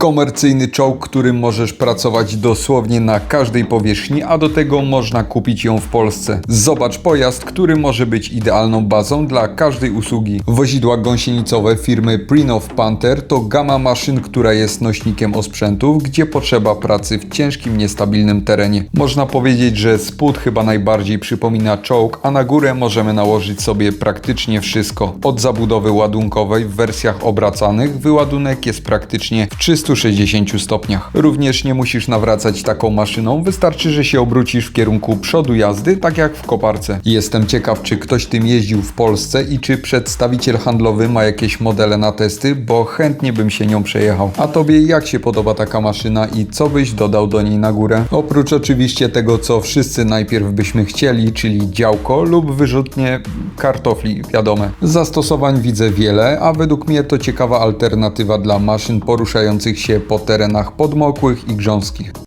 Komercyjny czołg, którym możesz pracować dosłownie na każdej powierzchni, a do tego można kupić ją w Polsce. Zobacz pojazd, który może być idealną bazą dla każdej usługi. Wozidła gąsienicowe firmy Prinov Panther to gama maszyn, która jest nośnikiem osprzętów, gdzie potrzeba pracy w ciężkim, niestabilnym terenie. Można powiedzieć, że spód chyba najbardziej przypomina czołg, a na górę możemy nałożyć sobie praktycznie wszystko. Od zabudowy ładunkowej w wersjach obracanych wyładunek jest praktycznie w 360 stopniach. Również nie musisz nawracać taką maszyną, wystarczy, że się obrócisz w kierunku przodu jazdy, tak jak w koparce. Jestem ciekaw, czy ktoś tym jeździł w Polsce i czy przedstawiciel handlowy ma jakieś modele na testy, bo chętnie bym się nią przejechał. A tobie jak się podoba taka maszyna i co byś dodał do niej na górę? Oprócz oczywiście tego, co wszyscy najpierw byśmy chcieli, czyli działko lub wyrzutnie kartofli, wiadome. Zastosowań widzę wiele, a według mnie to ciekawa alternatywa dla maszyn poruszających się po terenach podmokłych i grząskich.